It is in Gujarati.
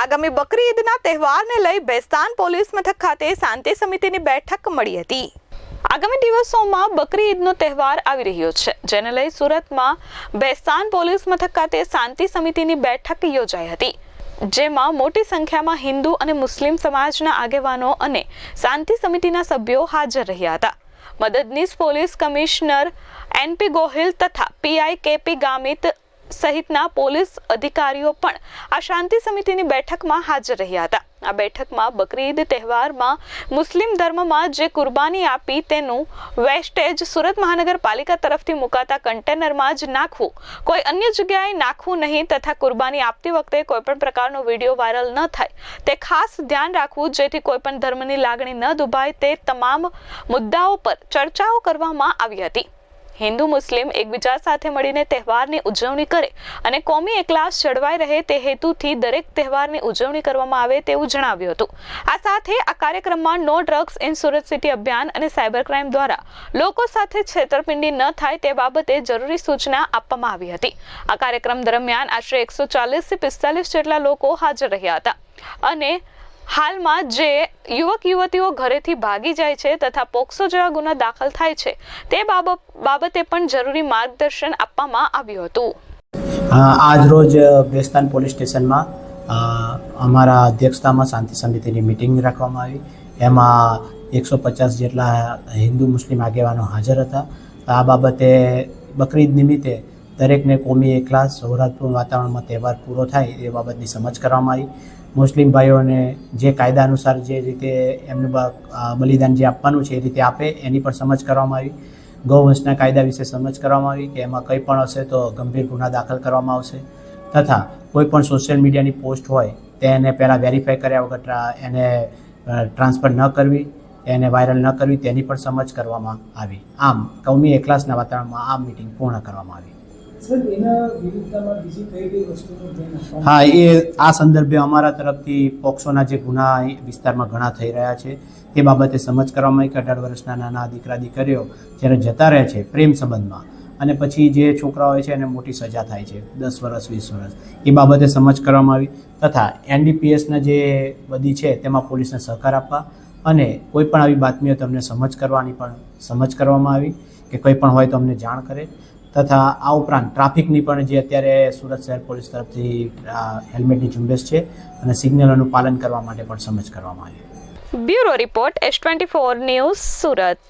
આગામી બકરી ઈદના તહેવારને લઈ બેસ્તાન પોલીસ મથક ખાતે શાંતિ સમિતિની બેઠક મળી હતી. આગામી દિવસોમાં બકરી ઈદનો તહેવાર આવી રહ્યો છે, જેને લઈ સુરતમાં બેસ્તાન પોલીસ મથક ખાતે શાંતિ સમિતિની બેઠક યોજાઈ હતી, જેમાં મોટી સંખ્યામાં હિન્દુ અને મુસ્લિમ સમાજના આગેવાનો અને શાંતિ સમિતિના સભ્યો હાજર રહ્યા હતા. મદદનીશ પોલીસ કમિશનર એનપી ગોહિલ તથા પીઆઈ કેપી ગામિત સહિતના પોલીસ અધિકારીઓ પણ આ શાંતિ સમિતિની બેઠકમાં હાજર રહ્યા હતા. આ બેઠકમાં બકરી ઈદ તહેવારમાં મુસ્લિમ ધર્મમાં જે કુરબાની આપી તેનું વેસ્ટેજ સુરત મહાનગરપાલિકા તરફથી મુકાતા કન્ટેનરમાં જ નાખવું, કોઈ અન્ય જગ્યાએ નાખવું નહીં તથા કુરબાની આપતી વખતે કોઈપણ પ્રકારનો વીડિયો વાયરલ ન થાય. તે ખાસ ધ્યાન રાખવું, જેથી કોઈપણ ધર્મની લાગણી ન દુભાય તે તમામ મુદ્દાઓ પર ચર્ચાઓ કરવામાં આવી હતી. હિન્દુ મુસ્લિમ એકબીજા સાથે મળીને તહેવારની ઉજવણી કરે અને કોમી એકલાસ જળવાઈ રહે તે હેતુથી દરેક તહેવારની ઉજવણી કરવામાં આવે તેવું જણાવ્યું હતું. આ સાથે આ કાર્યક્રમમાં no drugs in Surat city અભિયાન અને સાયબર ક્રાઇમ દ્વારા લોકો સાથે છેતરપિંડી ન થાય તે બાબતે જરૂરી સૂચના આપવામાં આવી હતી. આ કાર્યક્રમ દરમિયાન આશરે એકસો ચાલીસથી પિસ્તાલીસ જેટલા લોકો હાજર રહ્યા હતા અને હાલમાં જે યુવક યુવતીઓ ઘરેથી ભાગી જાય છે તથા પોક્સો જેવા ગુના દાખલ થાય છે, તે બાબત પણ જરૂરી માર્ગદર્શન આપવામાં આવ્યું હતું. આજ રોજ બેસ્તાન પોલીસ સ્ટેશનમાં અમારા અધ્યક્ષતામાં શાંતિ સમિતિની મિટિંગ રાખવામાં આવી. એમાં એકસો પચાસ જેટલા હિન્દુ મુસ્લિમ આગેવાનો હાજર હતા. આ બાબતે બકરીદ નિમિત્તે દરેકને કોમી એકલા સૌરાષ્ટ્રપૂર્ણ વાતાવરણમાં તહેવાર પૂરો થાય એ બાબતની સમજ કરવામાં આવી. મુસ્લિમ ભાઈઓને જે કાયદા અનુસાર જે રીતે એમનું બલિદાન જે આપવાનું છે એ રીતે આપે, એની પણ સમજ કરવામાં આવી. ગૌવંશના કાયદા વિશે સમજ કરવામાં આવી કે એમાં કંઈ પણ હશે તો ગંભીર ગુના દાખલ કરવામાં આવશે. તથા કોઈ પણ સોશિયલ મીડિયાની પોસ્ટ હોય, તેને પહેલાં વેરીફાઈ કર્યા વગર એને ટ્રાન્સફર ન કરવી, એને વાયરલ ન કરવી, તેની પણ સમજ કરવામાં આવી. આમ કૌમી એકલાસના વાતાવરણમાં આ મિટિંગ પૂર્ણ કરવામાં આવી. હા એ આ સંદર્ભે અમારા તરફથી પોક્સોના જે ગુના વિસ્તારમાં ઘણા થઈ રહ્યા છે. તે બાબતે સમજ કરવામાં આવી કે અઢાર વર્ષના નાના દીકરા દીકરીઓ જ્યારે જતા રહે છે પ્રેમ સંબંધમાં અને પછી જે છોકરા હોય છે એને મોટી સજા થાય છે દસ વર્ષ વીસ વર્ષ એ બાબતે સમજ કરવામાં આવી તથા એનડીપીએસના જે બધી છે તેમાં પોલીસને સહકાર આપવા અને કોઈ પણ આવી બાતમીઓ તમને સમજ કરવાની પણ સમજ કરવામાં આવી કે કંઈ પણ હોય તો અમને જાણ કરે. તથા આ ઉપરાંત ટ્રાફિકની પણ જે અત્યારે સુરત શહેર પોલીસ તરફથી હેલ્મેટની ઝુંબેશ છે અને સિગ્નલોનું પાલન કરવા માટે પણ સમજ કરવામાં આવી. Bureau report S twenty four news Surat.